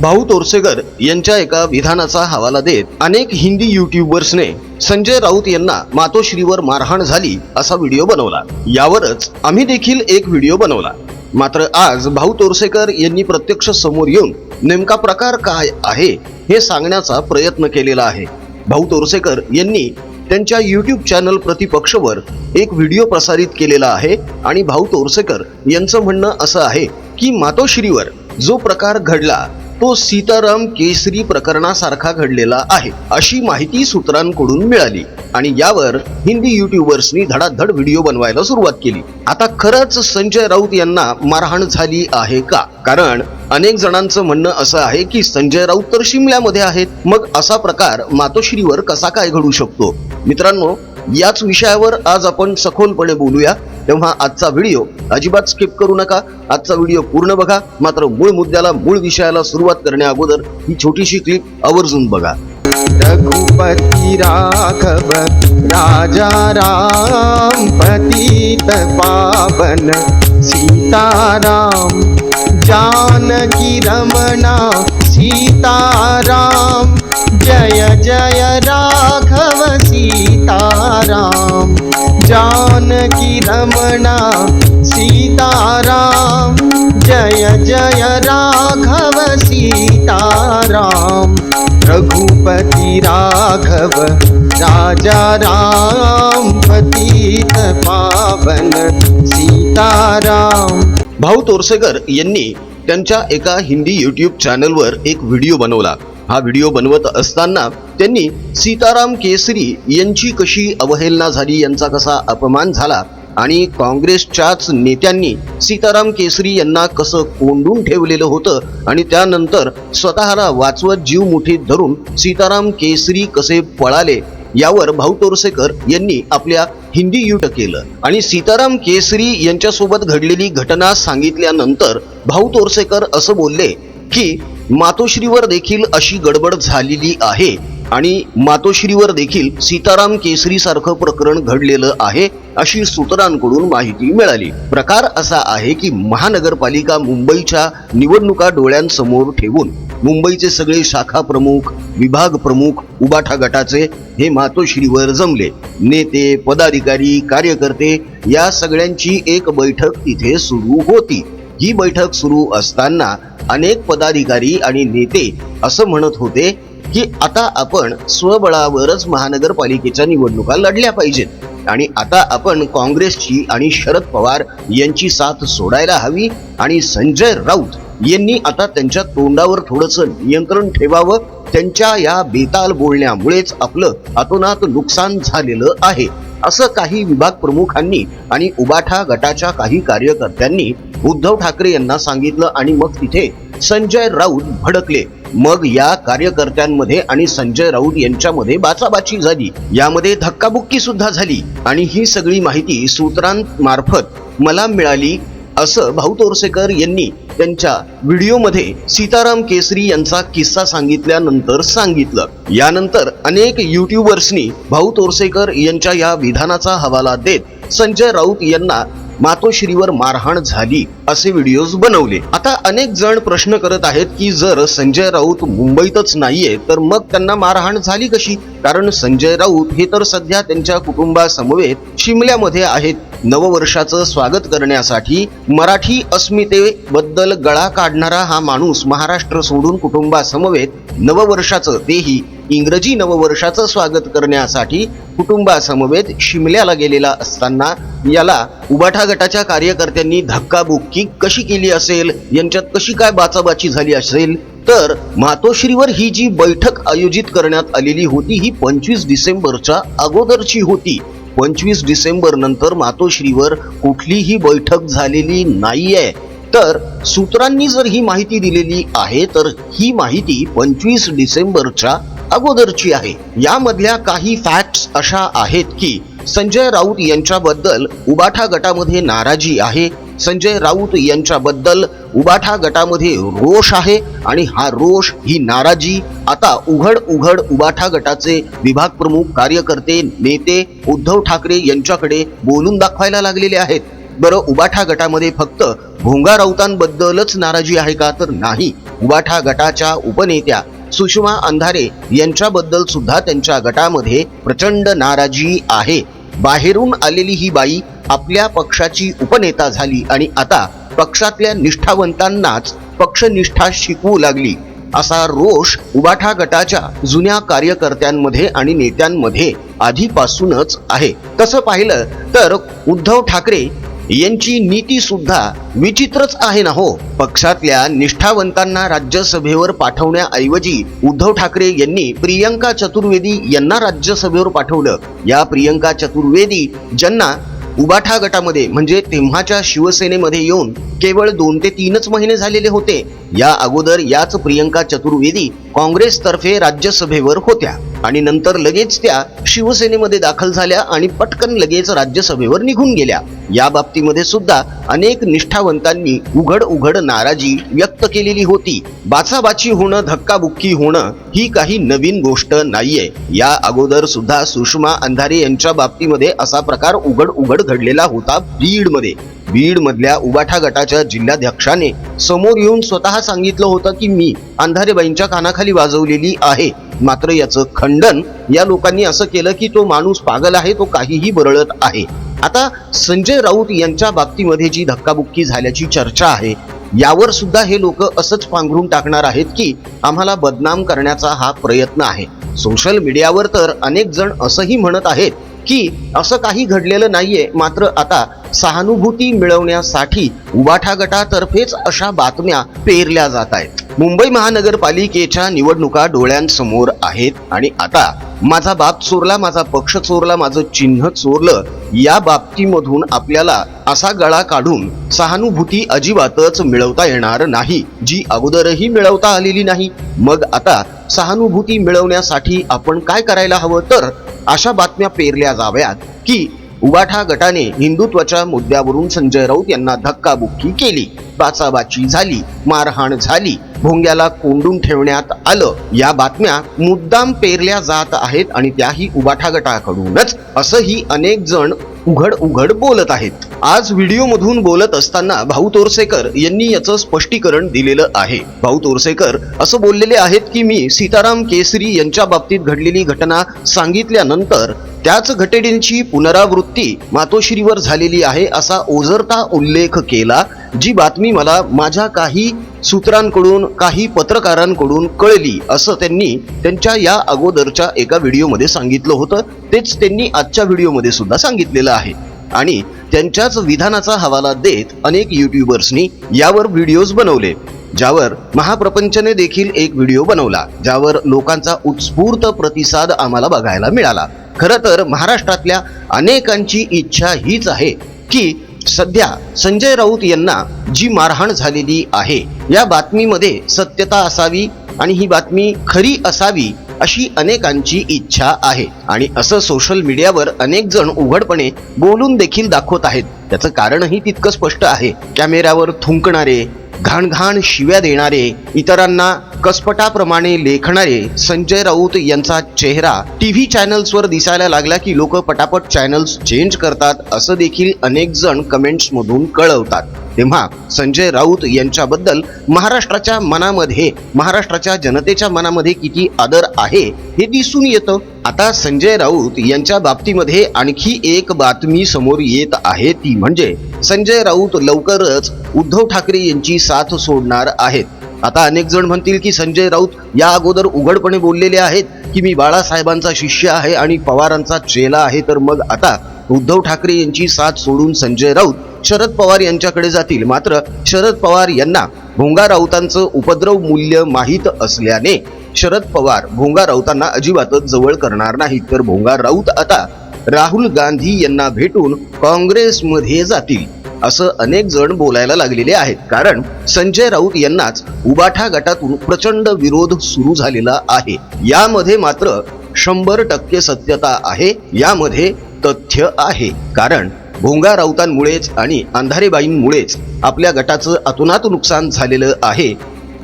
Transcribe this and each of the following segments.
भाऊ तोरसेकर यांच्या एका विधानाचा हवाला देत अनेक हिंदी युट्यूबर्सने संजय राऊत यांना मातोश्रीवर मारहाण झाली असा व्हिडिओ बनवला. यावरच आम्ही देखील एक व्हिडिओ बनवला. मात्र आज भाऊ तोरसेकर यांनी प्रत्यक्ष समोर येऊन नेमका प्रकार काय आहे हे सांगण्याचा प्रयत्न केलेला आहे. भाऊ तोरसेकर यांनी त्यांच्या युट्यूब चॅनल प्रतिपक्षवर एक व्हिडिओ प्रसारित केलेला आहे आणि भाऊ तोरसेकर यांचं म्हणणं असं आहे की मातोश्रीवर जो प्रकार घडला तो सीताराम केसरी प्रकरणासारखा घडलेला आहे अशी माहिती सूत्रांकडून मिळाली. आणि यावर हिंदी युट्यूबर्सनी धडाधड व्हिडिओ बनवायला सुरुवात केली. आता खरंच संजय राऊत यांना मारहाण झाली आहे का? कारण अनेक जणांचं म्हणणं असं आहे की संजय राऊत तर शिमल्यामध्ये आहेत. मग असा प्रकार मातोश्रीवर कसा काय घडू शकतो? मित्रांनो याच विषयावर आज आपण सखोलपणे बोलूया. तेव्हा आजचा व्हिडिओ अजिबात स्किप करू नका. आजचा व्हिडिओ पूर्ण बघा. मात्र मूळ मुद्द्याला मूळ विषयाला सुरुवात करण्या अगोदर ही छोटीशी क्लिप आवर्जून बघा. रघुपती राघव राजा राम पतित पावन सीताराम जानकी रमणा सीताराम जय जय राघव सीताराम। जानकी रमणा सीताराम। जय जय राघव सीताराम। रघुपति राघव राजा राम पतित पावन सीताराम। भाऊ तोरसेकर यांनी त्यांच्या एका हिंदी यूट्यूब चॅनलवर एक व्हिडिओ बनवला. हा व्हिडिओ बनवत असताना त्यांनी सीताराम केसरी यांची कशी अवहेलना झाली यांचा कसा अपमान झाला आणि काँग्रेसच्याच नेत्यांनी सीताराम केसरी यांना कसं कोंडून ठेवलेलं होतं आणि त्यानंतर स्वतःला वाचवत जीव मुठीत धरून सीताराम केसरी कसे पळाले यावर भाऊ तोरसेकर यांनी आपल्या हिंदी युट केलं आणि सीताराम केसरी यांच्यासोबत घडलेली घटना सांगितल्यानंतर भाऊ तोरसेकर असं बोलले की मातोश्रीवर देखील अशी गडबड झालेली आहे आणि मातोश्रीवर देखील सीताराम केसरी सारखं प्रकरण घडलेलं आहे अशी सूत्रांकडून माहिती मिळाली. प्रकार असा आहे की महानगरपालिका मुंबईच्या निवडणुका डोळ्यांसमोर ठेवून मुंबईचे सगळे शाखा प्रमुख विभाग प्रमुख उबाठा गटाचे हे मातोश्रीवर जमले. नेते पदाधिकारी कार्यकर्ते या सगळ्यांची एक बैठक तिथे सुरू होती. ही बैठक सुरू असताना अनेक पदाधिकारी आणि नेते असं म्हणत होते की आता आपण स्वबळावरच महानगरपालिकेच्या निवडणुका लढल्या पाहिजेत. आणि आता आपण काँग्रेसची आणि शरद पवार यांची साथ सोडायला हवी आणि संजय राऊत यांनी आता त्यांच्या तोंडावर थोडंसं नियंत्रण ठेवावं त्यांच्या या बेताल बोलण्यामुळेच आपलं अतोनात नुकसान झालेलं आहे असं काही विभाग प्रमुखांनी आणि उबाठा गटाच्या काही कार्यकर्त्यांनी उद्धव ठाकरे यांना सांगितलं आणि मग तिथे संजय राऊत भडकले. मग या कार्यकर्त्यांमध्ये आणि संजय राऊत यांच्यामध्ये बाचाबाची झाली. यामध्ये धक्काबुक्की सुद्धा झाली. आणि ही सगळी माहिती सूत्रांमार्फत मला मिळाली असं भाऊ तोरसेकर यांनी त्यांच्या व्हिडिओमध्ये सीताराम केसरी यांचा किस्सा सांगितल्यानंतर सांगितलं. यानंतर अनेक युट्यूबर्सनी भाऊ तोरसेकर यांच्या या विधानाचा हवाला देत संजय राऊत यांना मातोश्रीवर मारहाण झाली असे व्हिडिओज बनवले. आता अनेक जण प्रश्न करत आहेत की जर संजय राऊत मुंबईतच नाहीये तर मग त्यांना मारहाण झाली कशी? कारण संजय राऊत हे तर सध्या त्यांच्या कुटुंबासमवेत शिमल्यामध्ये आहेत. नववर्षाचं स्वागत करण्यासाठी मराठी अस्मितेबद्दल गळा काढणारा हा माणूस महाराष्ट्र सोडून कुटुंबासमवेत नववर्षाचं तेही इंग्रजी नववर्षाचं स्वागत करण्यासाठी कुटुंबासमवेत शिमल्याला गेलेला असताना याला उबाठा गटाच्या कार्यकर्त्यांनी धक्काबुक्की कशी केली असेल यांच्यात कशी काय बाचाबाची झाली असेल तर मातोश्रीवर ही जी बैठक आयोजित करण्यात आलेली होती ही पंचवीस डिसेंबरच्या अगोदरची होती. पंचवीस डिसेंबर नंतर मातोश्रीवर कुठलीही बैठक झालेली नाहीये. तर सूत्रांनी जर ही माहिती दिलेली आहे तर ही माहिती पंचवीस डिसेंबरच्या अगोदरची आहे. यामधल्या काही फॅक्ट्स अशा आहेत की संजय राऊत यांच्याबद्दल उबाठा गटामध्ये नाराजी आहे. संजय राऊत यांच्याबद्दल उबाठा गटामध्ये रोष आहे आणि हा रोष ही नाराजी आता उघड उघड उबाठा गटाचे विभाग प्रमुख कार्यकर्ते नेते उद्धव ठाकरे यांच्याकडे बोलून दाखवायला लागलेले आहेत. बरं उबाठा गटामध्ये फक्त भोंगा राऊतांबद्दलच नाराजी आहे का? तर नाही. उबाठा गटाच्या उपनेत्या सुषमा अंधारे यांच्याबद्दल सुद्धा त्यांच्या गटामध्ये प्रचंड नाराजी आहे. बाहेरून आलेली ही बाई आपल्या पक्षाची उपनेता झाली आणि आता पक्षातल्या निष्ठावंतांनाच पक्षनिष्ठा शिकवू लागली. असा रोष उबाठा गटाच्या जुन्या कार्यकर्त्यांमध्ये आणि नेत्यांमध्ये आधीपासूनच आहे. तसं पाहिलं तर उद्धव ठाकरे यांची नीती सुद्धा विचित्रच आहे ना हो? पक्षातल्या निष्ठावंतांना राज्यसभेवर पाठवण्याऐवजी उद्धव ठाकरे यांनी प्रियंका चतुर्वेदी यांना राज्यसभेवर पाठवलं. या प्रियंका चतुर्वेदी ज्यांना उबाठा गटामध्ये म्हणजे तेव्हाच्या शिवसेनेमध्ये येऊन केवळ दोन ते तीनच महिने झालेले होते. या अगोदर याच प्रियंका चतुर्वेदी काँग्रेसतर्फे राज्यसभेवर होत्या आणि नंतर लगेच त्या शिवसेनेमध्ये दाखल झाल्या आणि पटकन लगेच राज्यसभेवर निघून गेल्या. या बाबतीमध्ये सुद्धा अनेक निष्ठावंतांनी उघड उघड नाराजी व्यक्त केलेली होती. बाचाबाची होणं धक्काबुक्की होणं ही काही नवीन गोष्ट नाहीये. या अगोदर सुद्धा सुषमा अंधारे यांच्या बाबतीमध्ये असा प्रकार उघड उघड घडलेला होता बीडमध्ये. बीड मधल्या उबाठा गटाच्या जिल्हाध्यक्षाने समोर येऊन स्वतः सांगितलं होतं की मी अंधारेबाईंच्या कानाखाली वाजवलेली आहे. मात्र याचं खंडन या लोकांनी असं केलं की तो माणूस पागल आहे तो काहीही बरळत आहे. आता संजय राऊत यांच्या बाबतीमध्ये जी धक्काबुक्की झाल्याची चर्चा आहे यावर सुद्धा हे लोक असंच पांघरून टाकणार आहेत की आम्हाला बदनाम करण्याचा हा प्रयत्न आहे. सोशल मीडियावर तर अनेक जण असंही म्हणत आहेत की असं काही घडलेलं नाहीये. मात्र आता सहानुभूती मिळवण्यासाठी उबाठा गटातर्फेच अशा बातम्या पेरल्या जात आहेत. मुंबई महानगरपालिकेच्या निवडणुका डोळ्यांसमोर आहेत आणि आता माझा बाप चोरला माझा पक्ष चोरला माझं चिन्ह चोरलं या बाबतीमधून आपल्याला असा गळा काढून सहानुभूती अजिबातच मिळवता येणार नाही जी अगोदरही मिळवता आलेली नाही. मग आता सहानुभूती मिळवण्यासाठी आपण काय करायला हवं? तर अशा बातम्या पेरल्या जाव्यात की उबाठा गटाने हिंदुत्वाच्या मुद्द्यावरून संजय राऊत यांना धक्काबुक्की केली. बाचाबाची झाली मारहाण झाली भोंग्याला कोंडून ठेवण्यात आलं. या बातम्या मुद्दाम पेरल्या जात आहेत आणि त्याही उबाठा गटाकडूनच. असंही अनेक जण उघड उघड बोलत आहेत. आज व्हिडिओ मधून बोलत असताना भाऊ तोरसेकर यांनी याचं स्पष्टीकरण दिलेलं आहे. भाऊ तोरसेकर असं बोललेले आहेत की मी सीताराम केसरी यांच्या बाबतीत घडलेली घटना सांगितल्यानंतर त्याच घटनेची पुनरावृत्ती मातोश्रीवर झालेली आहे असा ओझरता उल्लेख केला जी बातमी मला माझ्या काही सूत्रांकडून काही पत्रकारांकडून कळली असं त्यांनी त्यांच्या या अगोदरच्या एका व्हिडिओमध्ये सांगितलं होतं. तेच त्यांनी आजच्या व्हिडिओमध्ये सुद्धा सांगितलेलं आहे. आणि त्यांच्याच विधानाचा हवाला देत अनेक युट्यूबर्सनी यावर व्हिडिओज बनवले. ज्यावर महाप्रपंचने देखील एक व्हिडिओ बनवला ज्यावर लोकांचा उत्स्फूर्त प्रतिसाद आम्हाला बघायला मिळाला. खरं तर महाराष्ट्रातल्या अनेकांची इच्छा हीच आहे की सध्या संजय राऊत यांना जी मारहाण झालेली आहे या बातमीमध्ये सत्यता असावी आणि ही बातमी खरी असावी अशी अनेकांची इच्छा आहे. आणि असं सोशल मीडियावर अनेक जण उघडपणे बोलून देखील दाखवत आहेत. त्याचं कारणही तितकं स्पष्ट आहे. कॅमेऱ्यावर थुंकणारे घाण घाण शिव्या देणारे इतरांना कसपटाप्रमाणे लेखणारे संजय राऊत यांचा चेहरा टीव्ही चॅनल्सवर दिसायला लागला की लोक पटापट चॅनल्स चेंज करतात असं देखील अनेक जण कमेंट्समधून कळवतात. तेव्हा संजय राऊत यांच्याबद्दल महाराष्ट्राच्या मनामध्ये महाराष्ट्राच्या जनतेच्या मनामध्ये किती आदर आहे हे दिसून येतं. आता संजय राऊत यांच्या बाबतीमध्ये आणखी एक बातमी समोर येत आहे ती म्हणजे संजय राऊत लवकरच उद्धव ठाकरे यांची साथ सोडणार आहेत. आता अनेक जण म्हणतील की संजय राऊत या अगोदर उघडपणे बोललेले आहेत की मी बाळासाहेबांचा शिष्य आहे आणि पवारांचा चेला आहे. तर मग आता उद्धव ठाकरे यांची साथ सोडून संजय राऊत शरद पवार यांच्याकडे जातील. मात्र शरद पवार यांना भोंगा राऊतांचं उपद्रव मूल्य माहीत असल्याने शरद पवार भोंगा राऊतांना अजिबातच जवळ करणार नाहीत. तर भोंगा राऊत आता राहुल गांधी यांना भेटून काँग्रेसमध्ये जातील. असं अनेक जण बोलायला लागलेले आहेत. कारण संजय राऊत यांनाच उबाठा गटातून प्रचंड विरोध सुरू झालेला आहे. यामध्ये मात्र शंभर टक्के सत्यता आहे यामध्ये तथ्य आहे. कारण भोंगा राऊतांमुळेच आणि अंधारेबाईंमुळेच आपल्या गटाचं अतोनात नुकसान झालेलं आहे.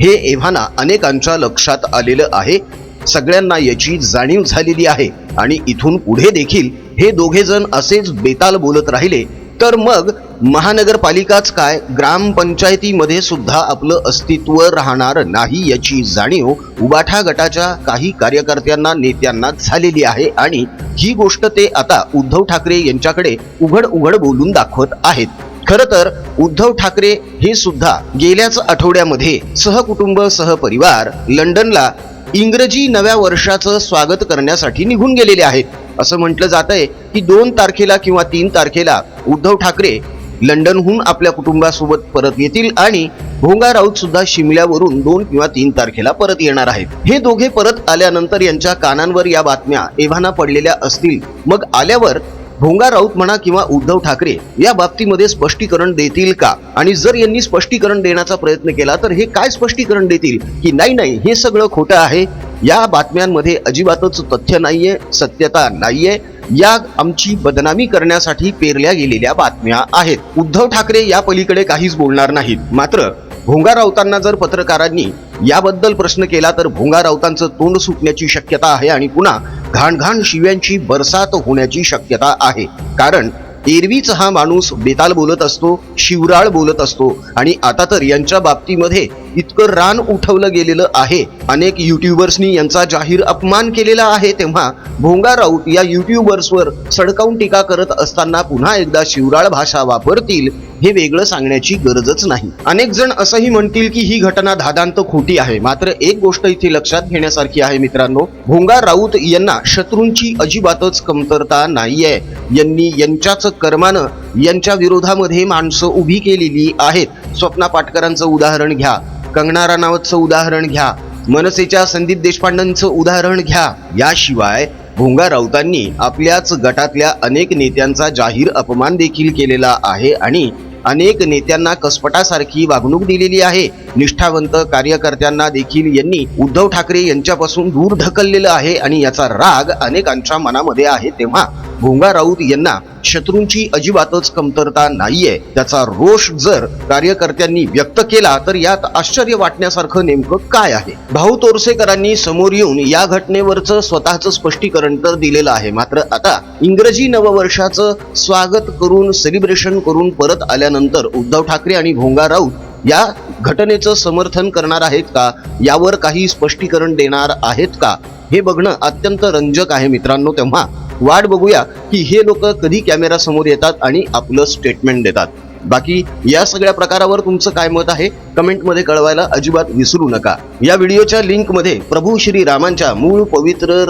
हे एव्हाना अनेकांच्या लक्षात आलेलं आहे. सगळ्यांना याची जाणीव झालेली आहे. आणि इथून पुढे देखील हे दोघे जण असेच बेताल बोलत राहिले तर मग महानगरपालिकाच काय? ग्रामपंचायतीमध्ये सुद्धा आपलं अस्तित्व राहणार नाही याची जाणीव उबाठा गटाच्या काही कार्यकर्त्यांना नेत्यांना झालेली आहे आणि ही गोष्ट ते आता उद्धव ठाकरे यांच्याकडे उघड उघड बोलून दाखवत आहेत. खर तर उद्धव ठाकरे हे सुद्धा गेल्याच आठवड्यामध्ये सहकुटुंब सहपरिवार लंडनला इंग्रजी नव्या वर्षाचं स्वागत करण्यासाठी निघून गेलेले आहेत. असं म्हटलं जात आहे की दोन तारखेला किंवा तीन तारखेला उद्धव ठाकरे लंडनहून आपल्या कुटुंबासोबत परत येतील आणि भोंगा राऊत सुद्धा शिमल्यावरून दोन किंवा तीन तारखेला परत येणार आहेत. हे दोघे परत आल्यानंतर यांच्या कानांवर या बातम्या एव्हाना पडलेल्या असतील. मग आल्यावर भोंगा राऊत म्हणा किंवा उद्धव ठाकरे या बाबतीमध्ये स्पष्टीकरण देतील का? आणि जर यांनी स्पष्टीकरण देण्याचा प्रयत्न केला तर हे काय स्पष्टीकरण देतील? की नाही नाही हे सगळं खोटं आहे. या बातम्यांमध्ये अजिबातच तथ्य नाहीये सत्यता नाहीये. या आमची बदनामी करण्यासाठी पेरल्या गेलेल्या बातम्या आहेत. उद्धव ठाकरे या पलीकडे काहीच बोलणार नाहीत. मात्र भोंगा राऊतांना जर पत्रकारांनी याबद्दल प्रश्न केला तर भोंगा राऊतांचं तोंड सुटण्याची शक्यता आहे आणि पुन्हा घाणघाण शिव्यांची बरसात होण्याची शक्यता आहे. कारण एरवीच हा माणूस बेताल बोलत असतो शिवराळ बोलत असतो. आणि आता तर यांच्या बाबतीमध्ये इतकं रान उठवलं गेलेलं आहे. अनेक युट्यूबर्सनी यांचा जाहीर अपमान केलेला आहे तेव्हा भोंगा राऊत या युट्यूबर्सवर सडकावून टीका करत असताना पुन्हा एकदा शिवराळ भाषा वापरतील हे वेगळं सांगण्याची गरजच नाही. अनेक जण असंही म्हणतील की ही घटना धादांत खोटी आहे. मात्र एक गोष्ट इथे लक्षात घेण्यासारखी आहे मित्रांनो भोंगा राऊत यांना शत्रूंची अजिबातच कमतरता नाहीये. यांनी यांच्याच कर्मानं यांच्या विरोधामध्ये माणसं उभी केलेली आहेत. स्वप्ना पाटकरांचं उदाहरण घ्या. कंगना राणावतचं उदाहरण घ्या. मनसेच्या संदीप देशपांडेंचं उदाहरण घ्या. याशिवाय भोंगा राऊतांनी आपल्याच गटातल्या अनेक नेत्यांचा जाहीर अपमान देखील केलेला आहे आणि अनेक नेत्यांना कसपटासारखी वागणूक दिलेली आहे. निष्ठावंत कार्यकर्त्यांना देखील यांनी उद्धव ठाकरे यांच्यापासून दूर ढकललेलं आहे आणि याचा राग अनेकांच्या मनामध्ये आहे तेव्हा भोंगा राऊत यांना शत्रूंची अजिबातच कमतरता नाहीये. त्याचा रोष जर कार्यकर्त्यांनी व्यक्त केला तर यात आश्चर्य वाटण्यासारखं नेमकं काय आहे? भाऊ तोरसेकरांनी समोर येऊन या घटनेवरचं स्वतःचं स्पष्टीकरण तर दिलेलं आहे. मात्र आता इंग्रजी नववर्षाचं स्वागत करून सेलिब्रेशन करून परत आल्यानंतर उद्धव ठाकरे आणि भोंगा राऊत या घटनेचं समर्थन करणार आहेत का? यावर काही स्पष्टीकरण देणार आहेत का? हे बघणं अत्यंत रंजक आहे मित्रांनो. तेव्हा वाट बघूया की हे लोक कधी कॅमेरा समोर येतात आणि आपलं स्टेटमेंट देतात. बाकी या सगळ्या प्रकारावर तुमचं काय मत आहे कमेंटमध्ये कळवायला अजिबात विसरू नका. या व्हिडिओच्या लिंकमध्ये प्रभू श्री रामांच्या मूळ पवित्र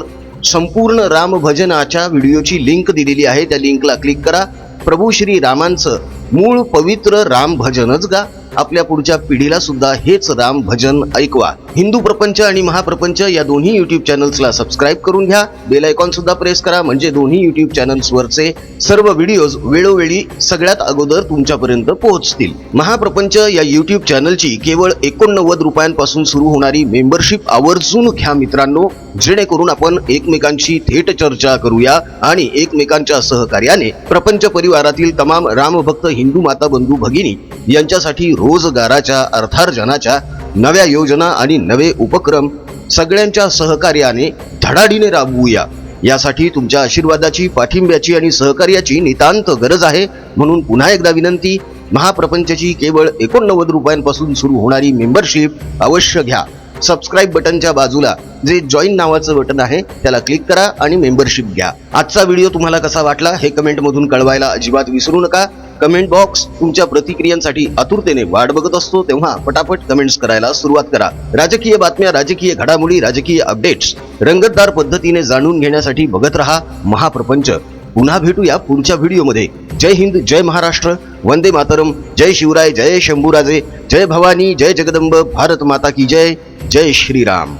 संपूर्ण राम भजनाच्या व्हिडिओची लिंक दिलेली आहे. त्या लिंकला क्लिक करा. प्रभू श्री रामांचं मूळ पवित्र राम भजनच गा. आपल्या पुढच्या पिढीला सुद्धा हेच राम भजन ऐकवा. हिंदू प्रपंच आणि महाप्रपंच या दोन्ही युट्यूब चॅनल्सला सबस्क्राईब करून घ्या. बेल आयकॉन सुद्धा प्रेस करा. म्हणजे दोन्ही युट्यूब चॅनल्सवरचे सर्व व्हिडिओज वेळोवेळी सगळ्यात अगोदर तुमच्यापर्यंत पोहोचतील. महाप्रपंच या युट्यूब चॅनलची केवळ एकोणनव्वद रुपयांपासून सुरू होणारी मेंबरशिप आवर्जून घ्या मित्रांनो. जेणेकरून आपण एकमेकांशी थेट चर्चा करूया आणि एकमेकांच्या सहकार्याने प्रपंच परिवारातील तमाम रामभक्त हिंदू माता बंधू भगिनी यांच्यासाठी रोजगाराच्या अर्थार्जनाच्या नव्या योजना आणि नवे उपक्रम सगळ्यांच्या सहकार्याने धडाडीने राबवूया. यासाठी तुमच्या आशीर्वादाची पाठिंब्याची आणि सहकार्याची नितांत गरज आहे. म्हणून पुन्हा एकदा विनंती महाप्रपंचची केवळ एकोणनव्वद रुपयांपासून सुरू होणारी मेंबरशिप अवश्य घ्या. सबस्क्राईब बटनच्या बाजूला जे जॉईन नावाचं बटन आहे त्याला क्लिक करा आणि मेंबरशिप घ्या. आजचा व्हिडिओ तुम्हाला कसा वाटला हे कमेंटमधून कळवायला अजिबात विसरू नका. कमेंट बॉक्स तुमच्या प्रतिक्रियांसाठी आतुरतेने वाट बघत असतो तेव्हा पटापट कमेंट्स करायला सुरुवात करा. राजकीय बातम्या राजकीय घडामोडी राजकीय अपडेट्स रंगतदार पद्धतीने जाणून घेण्यासाठी बघत रहा महाप्रपंच. पुन्हा भेटूया पुढच्या व्हिडिओमध्ये. जय हिंद जय महाराष्ट्र. वंदे मातरम. जय शिवराय जय शंभूराजे. जय भवानी जय जगदंब. भारत माता की जय. जय श्रीराम.